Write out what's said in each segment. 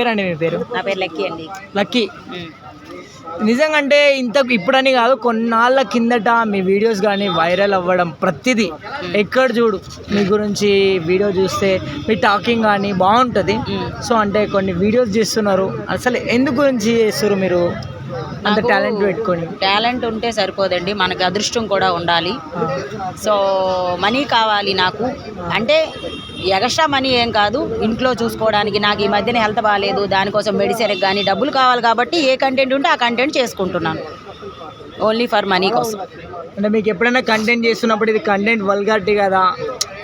పేరండి మీ పేరు? నా పేరు లక్కీ అండి. లక్కీ. నిజంగా అంటే ఇంత ఇప్పుడని కాదు కొన్నాళ్ళ కిందట మీ వీడియోస్ కానీ వైరల్ అవ్వడం ప్రతిదీ. ఎక్కడ చూడు మీ గురించి వీడియో చూస్తే మీ టాకింగ్ కానీ బాగుంటుంది. సో అంటే కొన్ని వీడియోస్ చేస్తున్నారు. అసలు ఎందుకు గురించి చేస్తారు మీరు? అంత టాలెంట్ పెట్టుకొని. టాలెంట్ ఉంటే సరిపోదండి మనకి అదృష్టం కూడా ఉండాలి. సో మనీ కావాలి నాకు. అంటే ఎగస్ట్రా మనీ ఏం కాదు. ఇంట్లో చూసుకోవడానికి నాకు ఈ మధ్యన హెల్త్ బాగాలేదు దానికోసం మెడిసిన్కి కానీ డబ్బులు కావాలి కాబట్టి ఏ కంటెంట్ ఉంటే ఆ కంటెంట్ చేసుకుంటున్నాను. ఓన్లీ ఫర్ మనీ కోసం. అంటే మీకు ఎప్పుడైనా కంటెంట్ చేస్తున్నప్పుడు ఇది కంటెంట్ వల్గారిటీ కదా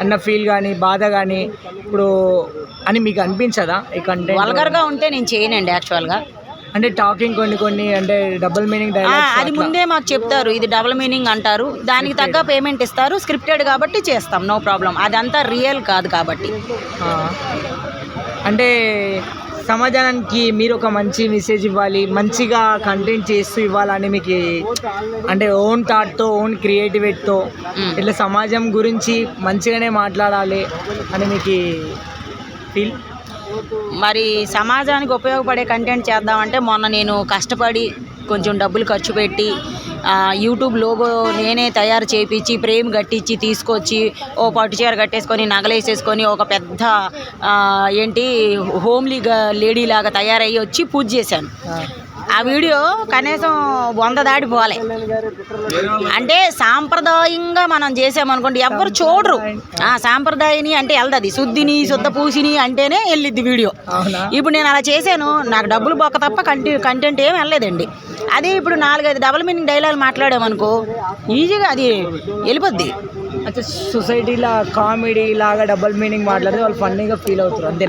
అన్న ఫీల్ కానీ బాధ కానీ ఇప్పుడు అని మీకు అనిపించదా ఈ కంటెంట్ వల్గర్గా ఉంటే నేను చేయనండి యాక్చువల్గా అంటే టాకింగ్ కొన్ని కొన్ని అంటే డబుల్ మీనింగ్ అది ముందే మాకు చెప్తారు. ఇది డబుల్ మీనింగ్ అంటారు. దానికి తగ్గ పేమెంట్ ఇస్తారు. స్క్రిప్టెడ్ కాబట్టి చేస్తాం. నో ప్రాబ్లం అదంతా రియల్ కాదు కాబట్టి. అంటే సమాజానికి మీరు ఒక మంచి మెసేజ్ ఇవ్వాలి. మంచిగా కంటెంట్ చేస్తూ ఇవ్వాలని మీకు అంటే ఓన్ థాట్తో ఓన్ క్రియేటివిటీతో. ఇట్లా సమాజం గురించి మంచిగానే మాట్లాడాలి అని మీకు ఫీల్ మరి సమాజానికి ఉపయోగపడే కంటెంట్ చేద్దామంటే మొన్న నేను కష్టపడి కొంచెం డబ్బులు ఖర్చు పెట్టి యూట్యూబ్ లోగో నేనే తయారు చేయించి ఫ్రేమ్ కట్టించి తీసుకొచ్చి ఓ పట్టు చీర కట్టేసుకొని నగలేసేసుకొని ఒక పెద్ద ఏంటి హోమ్లీ లేడీ లాగా తయారయ్యి వచ్చి పూజ చేశాను. ఆ వీడియో కనీసం వంద దాటి పోలే అంటే సాంప్రదాయంగా మనం చేసామనుకోండి ఎవ్వరు చూడరు. ఆ సాంప్రదాయని అంటే వెళ్తుంది శుద్ధిని శుద్ధ పూసిని అంటేనే వెళ్ళిద్ది వీడియో. ఇప్పుడు నేను అలా చేశాను నాకు డబ్బులు బొక్క తప్ప కంటి కంటెంట్ ఏం వెళ్ళలేదండి. అదే ఇప్పుడు నాలుగైదు డబుల్ మీనింగ్ డైలాగ్ మాట్లాడామనుకో ఈజీగా అది వెళ్ళిపోద్ది. అంటే సొసైటీలో కామెడీ లాగా డబుల్ మీనింగ్ మాట్లాడితే వాళ్ళు ఫన్నీగా ఫీల్ అవుతారు అంతే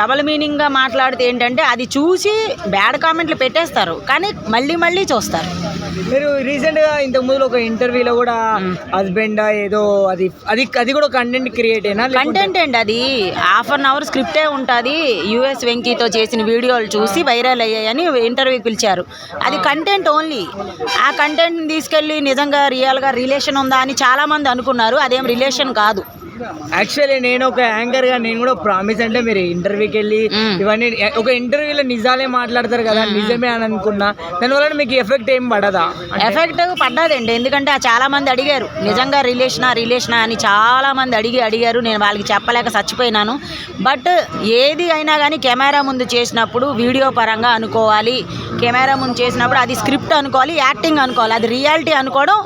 డబల్ మీనింగ్గా మాట్లాడితే ఏంటంటే అది చూసి బ్యాడ్ కామెంట్లు పెట్టేస్తారు కానీ మళ్ళీ మళ్ళీ చూస్తారు. మీరు రీసెంట్గా ఇంతకు ముందు ఒక ఇంటర్వ్యూలో కూడా హస్బెండ్ ఏదో అది అది అది కూడా కంటెంట్ క్రియేట్ అయినా కంటెంట్ అండి అది? హాఫ్ అన్ అవర్ స్క్రిప్టే ఉంటుంది. యుఎస్ వెంకీతో చేసిన వీడియోలు చూసి వైరల్ అయ్యాయని ఇంటర్వ్యూ పిలిచారు. అది కంటెంట్ ఓన్లీ ఆ కంటెంట్ని తీసుకెళ్ళి నిజంగా రియల్గా రిలేషన్ ఉందా అని చాలామంది అనుకున్నారు. అదేం రిలేషన్ కాదు. యాక్చువల్లీ నేను ఒక యాంకర్గా నేను కూడా ప్రామిస్ అంటే మీరు ఇంటర్వ్యూకి వెళ్ళి. ఇవన్నీ ఒక ఇంటర్వ్యూలో నిజాలే మాట్లాడతారు కదా నిజమే అని అనుకున్నా దానివల్ల మీకు ఎఫెక్ట్ ఏం పడదా? ఎఫెక్ట్ పడ్డదండి. ఎందుకంటే ఆ చాలా మంది అడిగారు. నిజంగా రిలేషనా రిలేషనా అని చాలా మంది అడిగి అడిగారు. నేను వాళ్ళకి చెప్పలేక చచ్చిపోయినాను. బట్ ఏది అయినా కానీ కెమెరా ముందు చేసినప్పుడు వీడియో పరంగా అనుకోవాలి. కెమెరా ముందు చేసినప్పుడు అది స్క్రిప్ట్ అనుకోవాలి యాక్టింగ్ అనుకోవాలి. అది రియాలిటీ అనుకోవడం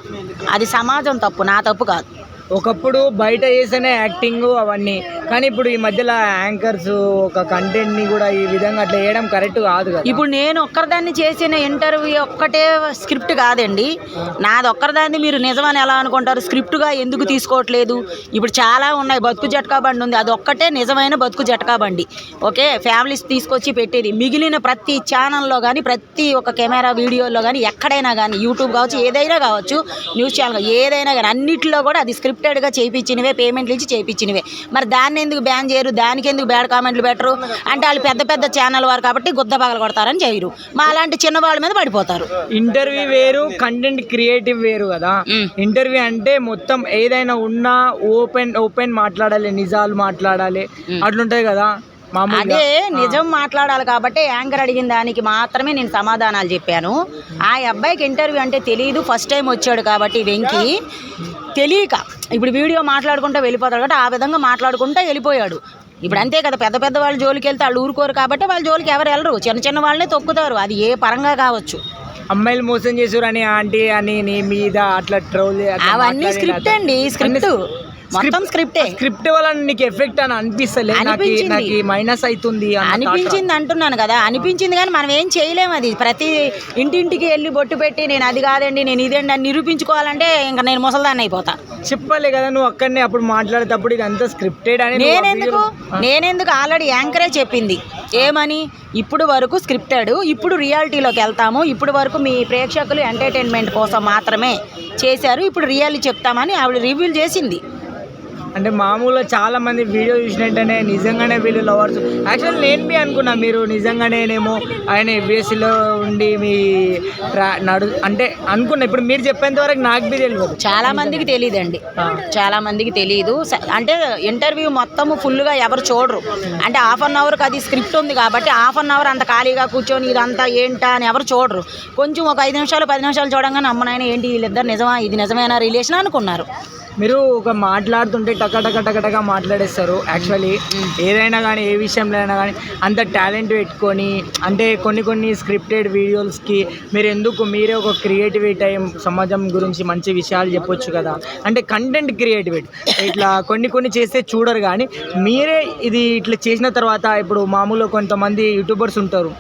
అది సమాజం తప్పు నా తప్పు కాదు. ఒకప్పుడు బయట చేస్తేనే యాక్టింగ్ అవన్నీ. కానీ ఇప్పుడు ఈ మధ్యలో యాంకర్స్ ఒక కంటెంట్ని కూడా ఈ విధంగా అట్లా వేయడం కరెక్ట్ కాదు కదా. ఇప్పుడు నేను ఒక్కరిదాన్ని చేసిన ఇంటర్వ్యూ ఒక్కటే స్క్రిప్ట్ కాదండి. నాది ఒక్కరిదాన్ని మీరు నిజమని ఎలా అనుకుంటారు? స్క్రిప్ట్గా ఎందుకు తీసుకోవట్లేదు? ఇప్పుడు చాలా ఉన్నాయి. బతుకు జట్కా బండి ఉంది. అది ఒక్కటే నిజమైన బతుకు జట్కా బండి. ఓకే? ఫ్యామిలీస్ తీసుకొచ్చి పెట్టేది. మిగిలిన ప్రతి ఛానల్లో కానీ ప్రతి ఒక్క కెమెరా వీడియోలో కానీ ఎక్కడైనా కానీ యూట్యూబ్ కావచ్చు ఏదైనా కావచ్చు న్యూస్ ఛానల్ ఏదైనా కానీ అన్నిటిలో కూడా అది స్క్రిప్టెడ్గా చేయించినవే పేమెంట్లు ఇచ్చి చేయించినవే మరి దాన్ని ఎందుకు బ్యాన్ చేయరు? దానికి ఎందుకు బ్యాడ్ కామెంట్లు పెట్టరు? అంటే వాళ్ళు పెద్ద పెద్ద ఛానల్ వారు కాబట్టి గుద్ద పగల కొడతారని చేయరు. మా అలాంటి చిన్న వాళ్ళ మీద పడిపోతారు. ఇంటర్వ్యూ వేరు కంటెంట్ క్రియేటివ్ వేరు కదా. ఇంటర్వ్యూ అంటే మొత్తం ఏదైనా ఉన్నా ఓపెన్ ఓపెన్ మాట్లాడాలి నిజాలు మాట్లాడాలి. అట్లుంటది కదా. అదే నిజం మాట్లాడాలి కాబట్టి యాంకర్ అడిగిన దానికి మాత్రమే నేను సమాధానాలు చెప్పాను. ఆ అబ్బాయికి ఇంటర్వ్యూ అంటే తెలియదు ఫస్ట్ టైం వచ్చాడు కాబట్టి వెంకి. తెలియక ఇప్పుడు వీడియో మాట్లాడుకుంటూ వెళ్ళిపోతాడు కాబట్టి ఆ విధంగా మాట్లాడుకుంటూ వెళ్ళిపోయాడు. ఇప్పుడు అంతే కదా పెద్ద పెద్ద వాళ్ళ జోలికి వెళ్తే వాళ్ళు ఊరుకోరు కాబట్టి వాళ్ళ జోలికి ఎవరు వెళ్ళరు. చిన్న చిన్న వాళ్ళనే తొక్కుతారు. అది ఏ పరంగా కావచ్చు. అమ్మాయిలు మోసం చేసారు అని ఆంటీ అని నీ మీద అట్లా ట్రోల్ అవన్నీ స్క్రిప్ట్ అండి స్క్రిప్ట్. మొత్తం స్క్రిప్టే స్క్రిప్ట్ వల్ల నీకు ఎఫెక్ట్ అని అనిపిస్తలే నాకు మైనస్ అవుతుంది అనిపించింది అంటున్నాను కదా. అనిపించింది కానీ మనం ఏం చేయలేము అది. ప్రతి ఇంటింటికి వెళ్ళి బొట్టు పెట్టి నేను అది కాదండి నేను ఇదేండి అని నిరూపించుకోవాలంటే ఇంకా నేను ముసల్దాన్ని అయిపోతా. చెప్పాలి కదా నువ్వు అక్కడనే అప్పుడు మాట్లాడేటప్పుడు ఇదంతా స్క్రిప్టెడ్ అని నేనెందుకు? నేనెందుకు? ఆల్రెడీ యాంకరే చెప్పింది. ఏమని? ఇప్పుడు వరకు స్క్రిప్టెడ్ ఇప్పుడు రియాలిటీలోకి వెళ్తాము. ఇప్పుడు వరకు మీ ప్రేక్షకులు ఎంటర్టైన్మెంట్ కోసం మాత్రమే చేశారు. ఇప్పుడు రియాలిటీ చెప్తామని ఆవిడ రివ్యూలు చేసింది. అంటే మామూలుగా చాలా మంది వీడియో చూసినట్టనే నిజంగానే వీళ్ళు లవర్స్ యాక్చువల్ నేను బి అనుకున్నా మీరు నిజంగానేనేమో ఆయన ఎవ్వేసిలో ఉండి మీ నడు అంటే అనుకున్నా. ఇప్పుడు మీరు చెప్పేంత వరకు నాకు బి తెలియదు చాలా మందికి తెలియదండి చాలా మందికి తెలియదు అంటే ఇంటర్వ్యూ మొత్తము ఫుల్గా ఎవరు చూడరు. అంటే హాఫ్ అన్ అవర్కి అది స్క్రిప్ట్ ఉంది కాబట్టి హాఫ్ అన్ అవర్ అంత ఖాళీగా కూర్చొని ఇదంతా ఏంటా అని ఎవరు చూడరు. కొంచెం ఒక ఐదు నిమిషాలు పది నిమిషాలు చూడంగానే అమ్మనాయన ఏంటి వీళ్ళిద్దరు నిజమా? ఇది నిజమైన? రిలేషన్ అనుకున్నారు. మీరు ఒక మాట్లాడుతుంటే టక టక టక టక మాట్లాడేస్తారు. యాక్చువల్లీ ఏదైనా కానీ ఏ విషయంలో అయినా కానీ అంత టాలెంట్ పెట్టుకొని అంటే కొన్ని కొన్ని స్క్రిప్టెడ్ వీడియోస్కి మీరు ఎందుకు మీరే ఒక క్రియేటివిటీ సమాజం గురించి మంచి విషయాలు చెప్పొచ్చు కదా. అంటే కంటెంట్ క్రియేటివిటీ ఇట్లా కొన్ని కొన్ని చేస్తే చూడరు కానీ మీరే ఇది ఇట్లా చేసిన తర్వాత ఇప్పుడు మామూలుగా కొంతమంది యూట్యూబర్స్ ఉంటారు.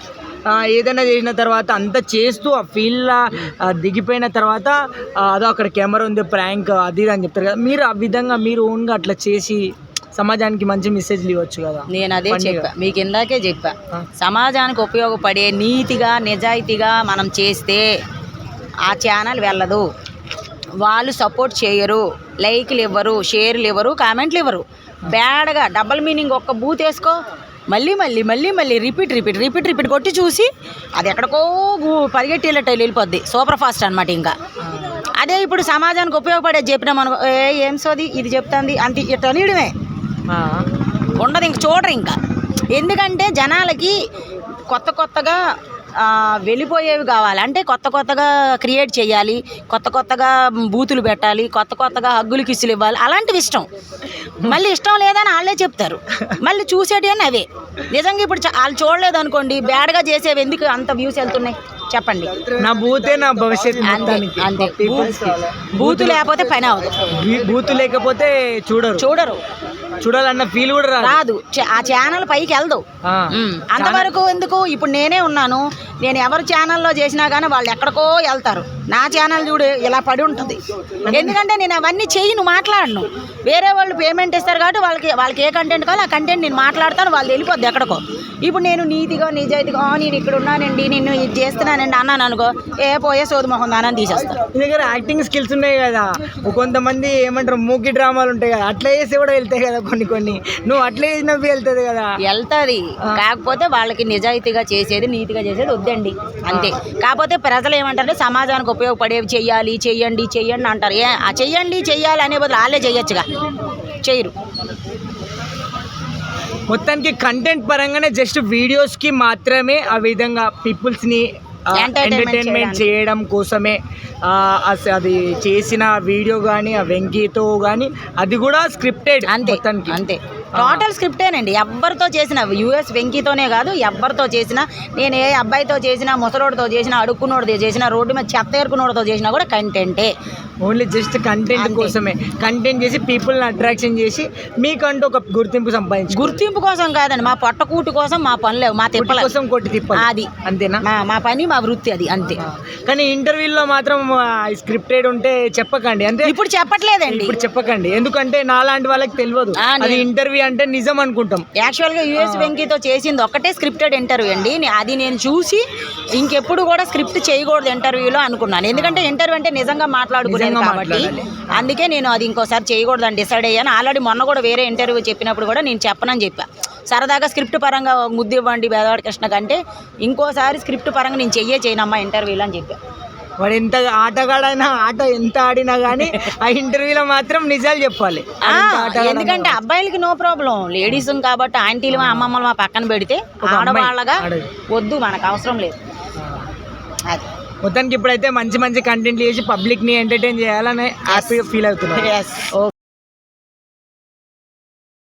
ఏదైనా చేసిన తర్వాత అంత చేస్తూ ఆ ఫీల్డ్లో దిగిపోయిన తర్వాత అదో అక్కడ కెమెరా ఉంది ప్రాంక్ అది అని చెప్తారు కదా. మీరు ఆ విధంగా మీరు ఓన్గా అట్లా చేసి సమాజానికి మంచి మెసేజ్లు ఇవ్వచ్చు కదా. నేను అదే. చెప్పా. మీకు ఇందాకే చెప్పా. సమాజానికి ఉపయోగపడే నీతిగా నిజాయితీగా మనం చేస్తే ఆ ఛానల్ వెళ్ళదు. వాళ్ళు సపోర్ట్ చేయరు లైక్లు ఇవ్వరు షేర్లు ఇవ్వరు కామెంట్లు ఇవ్వరు. బ్యాడ్గా డబల్ మీనింగ్ ఒక్క బూత్ వేసుకో. మళ్ళీ మళ్ళీ మళ్ళీ మళ్ళీ రిపీట్ రిపీట్ రిపీట్ రిపీట్ కొట్టి చూసి అది ఎక్కడికో పరిగెట్టేటట్టు వెళ్ళిపోద్ది. సూపర్ ఫాస్ట్ అనమాట ఇంకా. అదే ఇప్పుడు సమాజానికి ఉపయోగపడేది చెప్పినాం అనుకో ఏ ఏం సోది? ఇది చెప్తుంది. అంత ఇట్లా నీడమే ఉండదు ఇంక చూడరు ఇంకా. ఎందుకంటే జనాలకి కొత్త కొత్తగా వెళ్ళిపోయేవి కావాలి. అంటే కొత్త కొత్తగా క్రియేట్ చేయాలి కొత్త కొత్తగా బూతులు పెట్టాలి కొత్త కొత్తగా హగ్గులు కిస్సులు ఇవ్వాలి. అలాంటివి ఇష్టం. మళ్ళీ ఇష్టం లేదని వాళ్ళే చెప్తారు. మళ్ళీ చూసేటి అని అవే. నిజంగా ఇప్పుడు వాళ్ళు చూడలేదు అనుకోండి బ్యాడ్గా చేసేవి ఎందుకు అంత వ్యూస్ వెళ్తున్నాయి? చెప్పండి. నా బూతే నా భవిష్యత్ అంతే అంతే. బూతు లేకపోతే పని అవదు బూ- బూతు లేకపోతే చూడరు. చూడరు. చూడాలన్న ఫీల్ కూడా రాదు. ఆ ఛానల్ పైకి వెళ్దు. అంతవరకు ఎందుకు? ఇప్పుడు నేనే ఉన్నాను. నేను ఎవరి ఛానల్లో చేసినా కానీ వాళ్ళు ఎక్కడికో వెళ్తారు. నా ఛానల్ చూడు ఇలా పడి ఉంటుంది. ఎందుకంటే నేను అవన్నీ చేయను మాట్లాడను. వేరే వాళ్ళు పేమెంట్ ఇస్తారు కాబట్టి వాళ్ళకి వాళ్ళకి ఏ కంటెంట్ కావాలో ఆ కంటెంట్ నేను మాట్లాడతాను. వాళ్ళు వెళ్ళిపోద్ది ఎక్కడికో. ఇప్పుడు నేను నీతిగా నిజాయితీగా "ఆ, నేను ఇక్కడ ఉన్నానండి నేను ఇది చేస్తున్నానండి అన్నాను అనుకో ఏ పోయే సోది మొహం దానని తీసేస్తాను నీ దగ్గర యాక్టింగ్ స్కిల్స్ ఉన్నాయి కదా. కొంతమంది ఏమంటారు మూకి డ్రామాలు ఉంటాయి కదా. అట్లా చేసి కూడా వెళ్తాయి కదా. కొన్ని కొన్ని. నువ్వు అట్లా చేసినవి వెళ్తుంది కదా. వెళ్తుంది. కాకపోతే వాళ్ళకి నిజాయితీగా చేసేది నీతిగా చేసేది వద్దండి. అంతే. కాకపోతే ప్రజలు ఏమంటారంటే సమాజానికి ఉపయోగపడేవి చెయ్యాలి చెయ్యండి చెయ్యండి అంటారు. ఏ చెయ్యండి చెయ్యాలి అనే బదులు వాళ్ళే చెయ్యొచ్చుగా. చేయరు మొత్తానికి కంటెంట్ పరంగానే జస్ట్ వీడియోస్కి మాత్రమే ఆ విధంగా పీపుల్స్ని Entertainment ఎంటర్టైన్మెంట్ చేయడం కోసమే అది చేసిన వీడియో కానీ ఆ వెంకీతో కానీ అది కూడా స్క్రిప్టెడ్ అంతే అంతే. టోటల్ స్క్రిప్టేనండి. ఎవరితో చేసిన యుఎస్ వెంకీతోనే కాదు ఎవరితో చేసినా నేను ఏ అబ్బాయితో చేసినా ముసలోడితో చేసినా అడుక్కున్నోడితో చేసినా రోడ్డు మీద చెత్త ఏరుకున్నోడితో చేసినా కూడా కంటెంటే ఓన్లీ జస్ట్ కంటెంట్. కోసమే. కంటెంట్ చేసి పీపుల్ అట్రాక్షన్ చేసి మీకంటూ ఒక గుర్తింపు సంపాదించు గుర్తింపు కోసం కాదండి మా పొట్టకూటు కోసం మా పనులేవు మా తిప్పల. కోసం కొట్టి తిప్పాలి. అది. అంతేనా? మా మా పని మా వృత్తి అది అంతే. కానీ ఇంటర్వ్యూలో మాత్రం స్క్రిప్టెడ్ ఉంటే చెప్పకండి. అంటే ఇప్పుడు చెప్పట్లేదండి. ఇప్పుడు చెప్పకండి. ఎందుకంటే నాలాంటి వాళ్ళకి తెలియదు. అది ఇంటర్వ్యూ అంటే నిజం అనుకుంటాం. యాక్చువల్గా యుఎస్ వెంకీతో చేసింది ఒక్కటే స్క్రిప్టెడ్ ఇంటర్వ్యూ అండి. అది నేను చూసి ఇంకెప్పుడు కూడా స్క్రిప్ట్ చేయకూడదు ఇంటర్వ్యూలో అనుకున్నాను. ఎందుకంటే ఇంటర్వ్యూ అంటే నిజంగా మాట్లాడుకునేది కాబట్టి. అందుకే నేను అది ఇంకోసారి చేయకూడదని డిసైడ్ అయ్యాను. ఆల్రెడీ మొన్న కూడా వేరే ఇంటర్వ్యూ చెప్పినప్పుడు కూడా నేను చెప్పనని చెప్పా. సరదాగా స్క్రిప్ట్ పరంగా ముద్దు ఇవ్వండి పేదవాడి కృష్ణ కంటే ఇంకోసారి స్క్రిప్ట్ పరంగా నేను చెయ్యే చేయనమ్మా ఇంటర్వ్యూలో అని చెప్పా. వాడు ఎంత ఆటగాడైనా ఆట ఎంత ఆడినా కానీ ఆ ఇంటర్వ్యూలో మాత్రం నిజాలు చెప్పాలి. ఎందుకంటే అబ్బాయిలకి నో ప్రాబ్లం లేడీస్ కాబట్టి ఆంటీలు మా అమ్మమ్మలు మా పక్కన పెడితే ఆడవాళ్ళగా. వద్దు మనకు అవసరం లేదు. అది. మొత్తానికి ఇప్పుడైతే మంచి మంచి కంటెంట్ చేసి పబ్లిక్ని ఎంటర్టైన్ చేయాలని హ్యాపీగా ఫీల్ Yes.